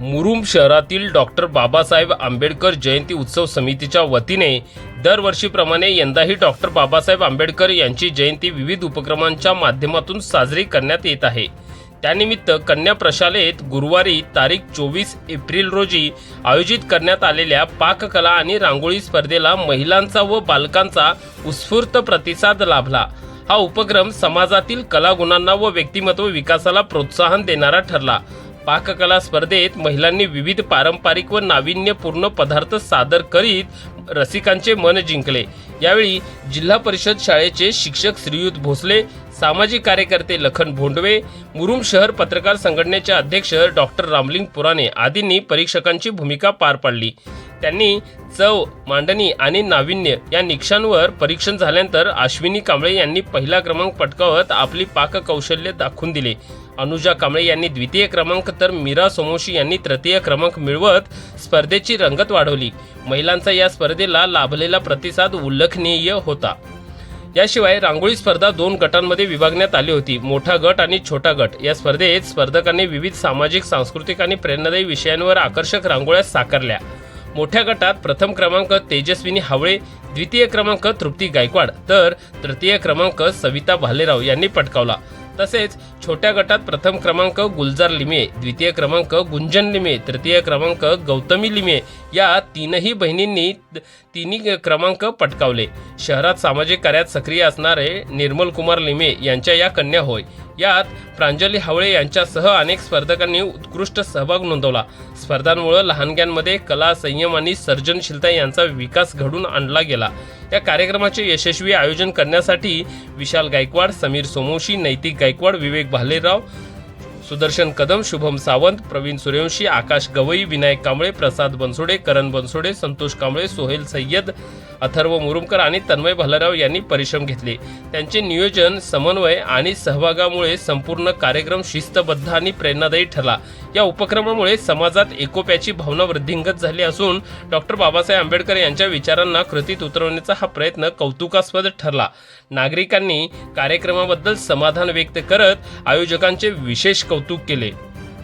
मुरुम शहरातील डॉक्टर बाबासाहेब आंबेडकर जयंती उत्सव समितीच्या वतीने दरवर्षीप्रमाणे यंदाही डॉक्टर बाबासाहेब आंबेडकर यांची जयंती विविध उपक्रमांच्या माध्यमातून साजरी करण्यात येत आहे. त्यानिमित्त कन्या प्रशालेत गुरुवारी तारीख चोवीस एप्रिल रोजी आयोजित करण्यात आलेल्या पाककला आणि रांगोळी स्पर्धेला महिलांचा व बालकांचा उत्स्फूर्त प्रतिसाद लाभला. हा उपक्रम समाजातील कलागुणांना व व्यक्तिमत्व विकासाला प्रोत्साहन देणारा ठरला. पाककला स्पर्धेत महिलांनी विविध पारंपरिक व नाविन्यपूर्ण पदार्थ सादर करीत रसिकांचे मन जिंकले. यावेळी जिल्हा परिषद शाळेचे शिक्षक श्रीयुत भोसले सामाजिक कार्यकर्ते लखन भोंडवे मुरुम शहर पत्रकार संघटनेचे अध्यक्ष डॉक्टर रामलिंग पुराणे आदींनी परीक्षकांची भूमिका पार पाडली. त्यांनी चव मांडणी आणि नाविन्य या निकषांवर परीक्षण झाल्यानंतर अश्विनी कांबळे यांनी पहिला क्रमांक पटकावत आपली पाककौशल्य दाखवून दिले. अनुजा कांबळे यांनी द्वितीय क्रमांक तर मीरा सोमोशी यांनी तृतीय क्रमांक मिळवत स्पर्धेची रंगत वाढवली. महिलांचा या स्पर्धेला लाभलेला प्रतिसाद उल्लेखनीय होता. याशिवाय रांगोळी स्पर्धा दोन गटांमध्ये विभागण्यात आली होती. मोठा गट आणि छोटा गट. या स्पर्धेत स्पर्धकांनी विविध सामाजिक सांस्कृतिक आणि प्रेरणादायी विषयांवर आकर्षक रांगोळ्या साकारल्या. मोठ्या गटात प्रथम क्रमांक तेजस्विनी हावळे द्वितीय क्रमांक तृप्ती गायकवाड तर तृतीय क्रमांक सविता भालेराव यांनी पटकावला. तसेच छोट्या गटात प्रथम क्रमांक गुलजार लिमे द्वितीय क्रमांक गुंजन लिमे तृतीय क्रमांक गौतमी लिमे या तीनही बहिणींनी तिन्ही क्रमांक पटकावले. शहरात सामाजिक कार्यात सक्रिय असणारे निर्मल कुमार लिमे यांच्या या कन्या होय. यात प्रांजली हावळे यांच्यासह अनेक स्पर्धकांनी उत्कृष्ट सहभाग नोंदवला. स्पर्धांमुळे लहानग्यांमध्ये कला संयम आणि सर्जनशीलता यांचा विकास घडून आणला गेला. या कार्यक्रमाचे यशस्वी आयोजन करण्यासाठी विशाल गायकवाड समीर सोमवशी नैतिक गायकवाड विवेक भालेराव सुदर्शन कदम शुभम सावंत प्रवीण सूर्यवंशी आकाश गवई विनायक कांबळे प्रसाद बनसोडे करण बनसोडे संतोष कांबळे सोहेल सय्यद अथर्व मुरुमकर आणि तन्मय भलराव यांनी परिश्रम घेतले. त्यांचे नियोजन समन्वय आणि सहभागामुळे संपूर्ण कार्यक्रम शिस्तबद्ध आणि प्रेरणादायी ठरला. या उपक्रमामुळे समाजात एकोप्याची भावना वृद्धिंगत झाली असून डॉक्टर बाबासाहेब आंबेडकर यांच्या विचारांना कृतीत उतरवण्याचा हा प्रयत्न कौतुकास्पद ठरला. नागरिकांनी कार्यक्रमाबद्दल समाधान व्यक्त करत आयोजकांचे विशेष कौतुक केले.